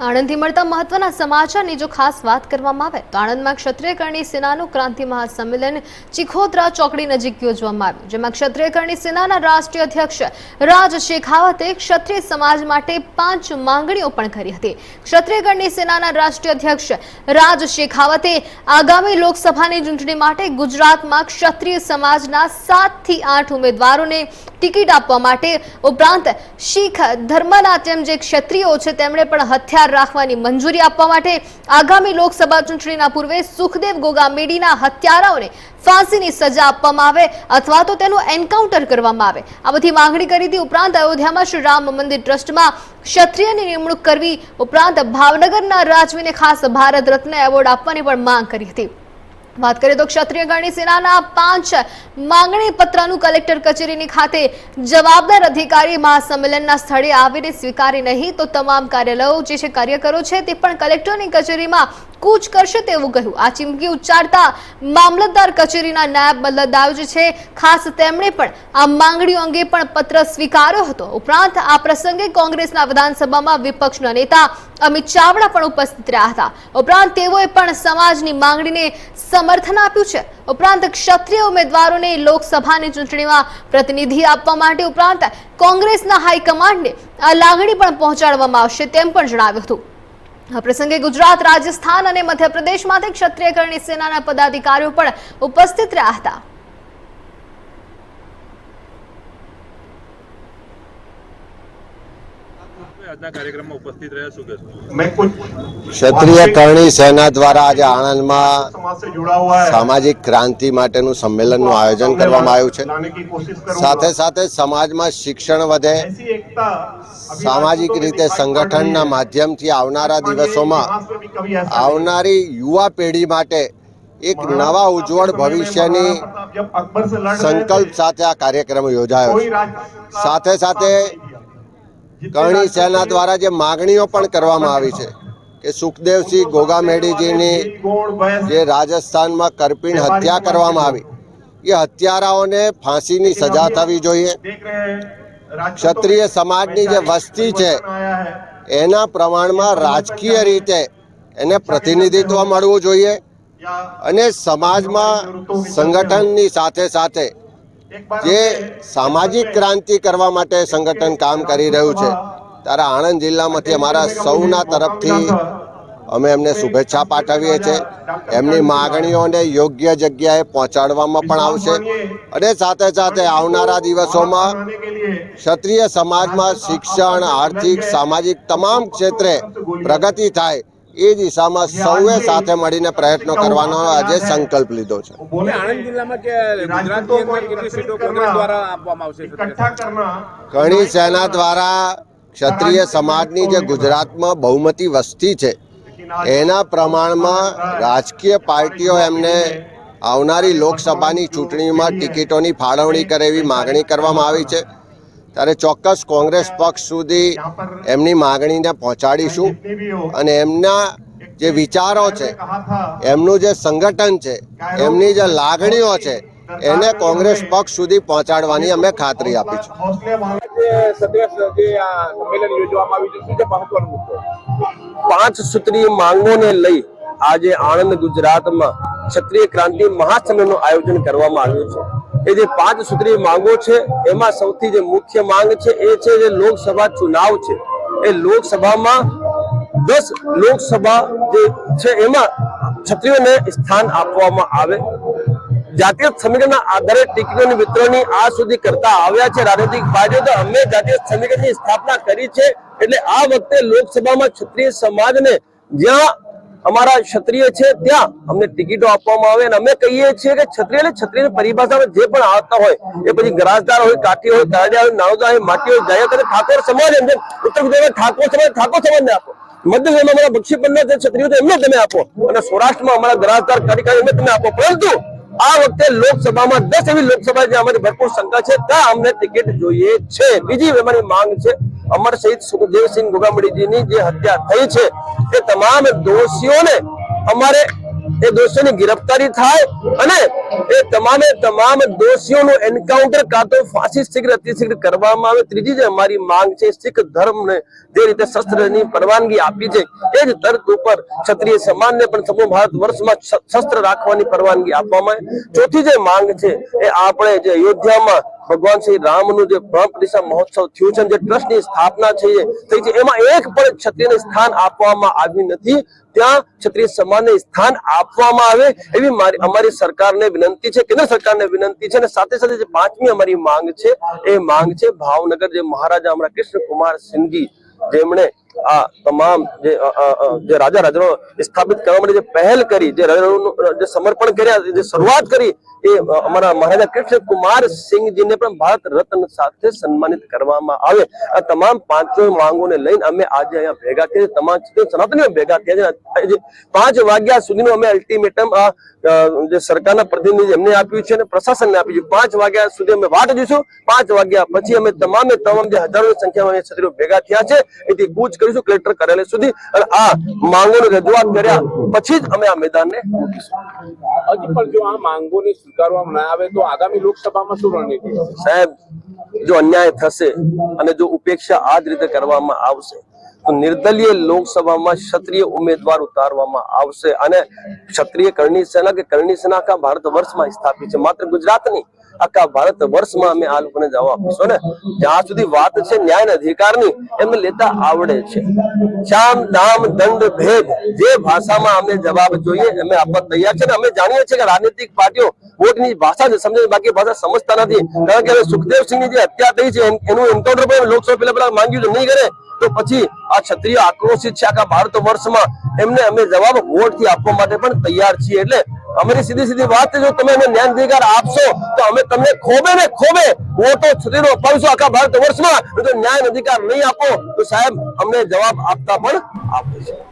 આણંદથી મળતા મહત્વના સમાચારની જો ખાસ વાત કરવામાં આવે, તો આણંદમાં ક્ષત્રિય કરણી સેનાનું ક્રાંતિ મહાસંમેલન ચિખોદરા ચોકડી નજીક યોજવામાં આવ્યું, જેમાં ક્ષત્રિય કરણી સેનાના રાષ્ટ્રીય અધ્યક્ષ રાજ શેખાવતે ક્ષત્રિય સમાજ માટે પાંચ માંગણીઓ પણ કરી હતી. ક્ષત્રિય કરણી સેનાના રાષ્ટ્રીય અધ્યક્ષ રાજ શેખાવતે આગામી લોકસભાની ચૂંટણી માટે ગુજરાતમાં ક્ષત્રિય સમાજના સાતથી આઠ ઉમેદવારોને ટિકિટ આપવા માટે ઉપરાંત શીખ ધર્મના તેમ જે ક્ષત્રિયો છે, તેમણે પણ હથિયાર રાખવાની મંજૂરી આપવા માટે આગામી લોકસભા ચૂંટણીના પૂર્વે સુખદેવ ગોગામેડીના હત્યારાઓને ફાંસીની સજા આપવામાં આવે અથવા તો તેનું એન્કાઉન્ટર કરવામાં આવે. આ બધી માંગણી કરી હતી ઉપરાંત અયોધ્યામાં શ્રી રામ મંદિર ટ્રસ્ટમાં ક્ષત્રિયની નિમણૂક કરવી ઉપરાંત ભાવનગરના રાજવીને ખાસ ભારત રત્ન એવોર્ડ આપવાની પણ માંગ કરી હતી. વાત કરીએ તો ક્ષત્રિય ગણી સેનાના પાંચ માંગણી પત્રનું કલેક્ટર કચેરીની ખાતે જવાબદાર અધિકારી મહાસંમેલનના સ્થળે આવીને સ્વીકારી નહીં તો તમામ કાર્યાલયો જે છે કાર્યકરો છે તે પણ કલેક્ટરની કચેરીમાં કૂચ કરશે તેવું કહ્યું. આ ચીમકી ઉચ્ચારતા મામલતદાર કચેરીના નાયબ મામલતદાર જે છે, ખાસ તેમણે પણ આ માંગણીઓ અંગે પણ પત્ર સ્વીકાર્યો હતો. ઉપરાંત આ પ્રસંગે કોંગ્રેસના વિધાનસભામાં વિપક્ષના નેતા અમિત ચાવડા પણ ઉપસ્થિત રહ્યા હતા. ઉપરાંત તેઓએ પણ સમાજની માંગણીને સમર્થન આપ્યું છે. ઉપરાંત ક્ષત્રિય ઉમેદવારોને લોકસભાની ચૂંટણીમાં પ્રતિનિધિ આપવા માટે ઉપરાંત કોંગ્રેસના હાઈકમાન્ડને આ લાગણી પણ પહોંચાડવામાં આવશે તેમ પણ જણાવ્યું હતું. આ પ્રસંગે ગુજરાત રાજસ્થાન અને મધ્યપ્રદેશમાંથી ક્ષત્રિય કરણી સેનાના પદાધિકારીઓ પણ ઉપસ્થિત રહ્યા હતા. આજના ક્ષત્રિય કરણી સેના દ્વારા આજે આણંદમાં સામાજિક ક્રાંતિ માટેનું સંમેલનનું આયોજન કરવામાં આવ્યું છે. સાથે સાથે સમાજમાં શિક્ષણ વધે. સામાજિક રીતે સંગઠનના માધ્યમથી આવનારા દિવસોમાં આવનારી યુવા પેઢી માટે એક નવા ઉજ્જવળ ભવિષ્યની સંકલ્પ સાથે આ કાર્યક્રમ યોજાયો સાથે સાથે કરણી સેના દ્વારા જે માગણીઓ પણ કરવામાં આવી છે કે સુખદેવસિંહ ગોગામેડીજીની જે રાજસ્થાનમાં કરપીણ હત્યા કરવામાં આવી એ હત્યારાઓને ફાંસીની સજા થવી જોઈએ. ક્ષત્રિય સમાજની જે વસ્તી છે એના પ્રમાણમાં રાજકીય રીતે એને પ્રતિનિધિત્વ મળવું જોઈએ. અને સમાજમાં સંગઠનની સાથે સાથે જે સામાજિક ક્રાંતિ કરવા માટે સંગઠન કામ કરી રહ્યું છે. ત્યારે આણંદ જિલ્લામાંથી અમારા સૌના તરફથી અમે એમને શુભેચ્છા પાઠવીએ છીએ. એમની માગણીઓને યોગ્ય જગ્યાએ પહોંચાડવામાં પણ આવશે. અને સાથે સાથે આવનારા દિવસોમાં ક્ષત્રિય સમાજમાં શિક્ષણ આર્થિક સામાજિક તમામ ક્ષેત્રે પ્રગતિ થાય. એ દિશામાં સૌએ સાથે મળીને પ્રયત્નો કરવાનો આજે સંકલ્પ લીધો છે. ઘણી સેના દ્વારા ક્ષત્રિય સમાજની જે ગુજરાતમાં બહુમતી વસ્તી છે એના પ્રમાણમાં રાજકીય પાર્ટીઓ એમને આવનારી લોકસભાની ચૂંટણીમાં ટિકિટોની ફાળવણી કરે એવી માગણી કરવામાં આવી છે. ત્યારે ચોક્કસ કોંગ્રેસ પક્ષ સુધી એમની માગણીને પહોંચાડીશું અને એમના જે વિચારો છે એમનું જે સંગઠન છે એમની જે લાગણીઓ છે એને કોંગ્રેસ પક્ષ સુધી પહોંચાડવાની અમે ખાતરી આપી છે પાંચ સૂત્રીય માંગોને લઈ આજે આણંદ ગુજરાતમાં ક્ષત્રિય ક્રાંતિ મહાસંમેલનનું આયોજન કરવામાં આવ્યું છે. એ જે પાંચ સૂત્રીય માંગો છે, એમાં સૌથી જે મુખ્ય માંગ છે એ છે જે લોકસભા ચુનાવ છે. એ લોકસભામાં દસ લોકસભા જે છે એમાં છત્રીઓને સ્થાન આપવામાં આવે. જાતીય સમીકરણના આધારે ટિકિટોની વિતરણની આ સુધી કરતા આવ્યા છે રાજનૈતિક પાર્ટીઓ તો અમે જાતીય સમીકરણની સ્થાપના કરી છે. એટલે આ વખતે લોકસભામાં ક્ષત્રિય સમાજને જ્યાં અમારા ક્ષત્રિય છે, ત્યાં અમને ટિકિટો આપવામાં આવે અને અમે કહીએ છીએ કે ક્ષત્રિય એટલે ક્ષત્રિયની પરિભાષામાં જે પણ આવતા હોય, એ પછી ગરાજદાર હોય, કાઠી હોય તારડિયા હોય નાવદા હોય, માટી હોય જાયા અને ઠાકોર સમાજ એમ ઉત્તર ગુજરાતમાં ઠાકોર સમાજ, ઠાકોર સમાજને આપો. મધ્યમાં અમારા બક્ષી પંડ્યા જે ક્ષત્રિયો એમને તમે આપો. અને સૌરાષ્ટ્રમાં અમારા ગરાજદાર કાર્યકારી એમને તમે આપો. પરંતુ આ વખતે લોકસભામાં દસ એવી લોકસભા જે અમારી ભરપૂર શંકા છે, ત્યાં અમને ટિકિટ જોઈએ છે. બીજી અમારી માંગ છે, અમર શહીદ સુખદેવસિંહ ગોગામડીજીની જે હત્યા થઈ છે એ તમામ દોષીઓને અમારે એ દોષીઓની ગિરફ્તારી થાય અને એ તમામે તમામ દોષીઓનું એન્કાઉન્ટર કાં તો ફાંસી શીઘ્ર અતિશીઘ્ર કરવામાં આવે. ત્રીજી જે અમારી માંગ છે, શીખ ધર્મને જે રીતે શસ્ત્રની પરવાનગી આપી છે, એ જ તર્ક ઉપર ક્ષત્રિય સમાજને પણ સમૂહ ભારત વર્ષમાં શસ્ત્ર રાખવાની પરવાનગી આપવામાં આવે. ચોથી જે માંગ છે, એ આપણે જે અયોધ્યામાં ભગવાન શ્રી રામનું જે પ્રાણ મહોત્સવ થયું છે જે ટ્રસ્ટની સ્થાપના છે થઈ છે, એમાં એક પણ ક્ષત્રિયને સ્થાન આપવામાં આવ્યું નથી. ત્યાં ક્ષત્રિય સમાજને સ્થાન આપવામાં આવે એવી મારી, અમારી સરકારને વિનંતી છે, કેન્દ્ર સરકારને વિનંતી છે અને સાથે સાથે જે પાંચમી અમારી માંગ છે, એ માંગ છે ભાવનગર જે મહારાજા હમણાં કૃષ્ણ કુમાર સિંહજી જેમણે આ તમામ જે રાજા રાજાનો સ્થાપિત કરવા માટે જે પહેલ કરી, જે જે સમર્પણ કર્યા, જે શરૂઆત કરી, એ અમારા મહારાજા કૃષ્ણ કુમાર સિંહજીને પણ ભારત રત્ન સાથે સન્માનિત કરવામાં આવે. આ તમામ પાંચો માંગોને લઈને અમે આજે અહીંયા ભેગા થયા તમામ સનાતનીઓ ભેગા થયા છે. પાંચ વાગ્યા સુધીનું અમે અલ્ટિમેટમ જે સરકારના પ્રતિનિધિ એમને આપ્યું છે અને પ્રશાસનને આપ્યું છે. પાંચ વાગ્યા સુધી અમે વાટ જોઈશું. પાંચ વાગ્યા પછી અમે તમામે તમામ જે હજારો સંખ્યામાં છત્રીઓ ભેગા થયા છે. એથી કૂચ કરીશું કલેક્ટર કાર્યાલય સુધી. અને આ માંગોની રજૂઆત કર્યા પછી જ અમે આ મેદાનને હજી પણ જો આ માંગોને સ્વીકારવામાં ના આવે તો આગામી લોકસભામાં શું રણનીતિ સાહેબ જો અન્યાય થશે અને જો ઉપેક્ષા આ જ રીતે કરવામાં આવશે નિર્દલીય લોકસભામાં ક્ષત્રિય ઉમેદવાર ઉતારવામાં આવશે અને ક્ષત્રિય કરણી સેના કે કરણી સેના આખા ભારત વર્ષમાં સ્થાપિત છે. માત્ર ગુજરાતની, આખા ભારત વર્ષમાં અમે આ લોકોને જવાબ આપીશું ને જ્યાં સુધી વાત છે ન્યાય અધિકારની, એમને લેતા આવડે છે. શામ, દામ, દંડ, ભેદ, જે ભાષામાં અમને જવાબ જોઈએ, અમે આપવા તૈયાર છે અમે જાણીએ છીએ કે રાજનીતિક પાર્ટીઓ વોટની ભાષા જ સમજે બાકી ભાષા સમજતા નથી. કારણ કે સુખદેવસિંહની જે હત્યા થઈ છે, એનું એન્કાઉન્ટર પણ લોકસભા પહેલા પહેલા માંગ્યું નહીં કરે, તો પછી આ ક્ષત્રિય આક્રોશિત છે આખા ભારત વર્ષમાં. એમને અમે જવાબ વોટથી આપવા માટે પણ તૈયાર છીએ. એટલે અમારી સીધી સીધી વાત જો તમે અમને ન્યાય અધિકાર આપશો, તો અમે તમને ખોબે ને ખોબે વોટો ક્ષત્રિયનો અપાવીશું આખા ભારત વર્ષમાં. જો ન્યાય અધિકાર નહીં આપો, તો સાહેબ અમને જવાબ આપતા પણ આપે છે.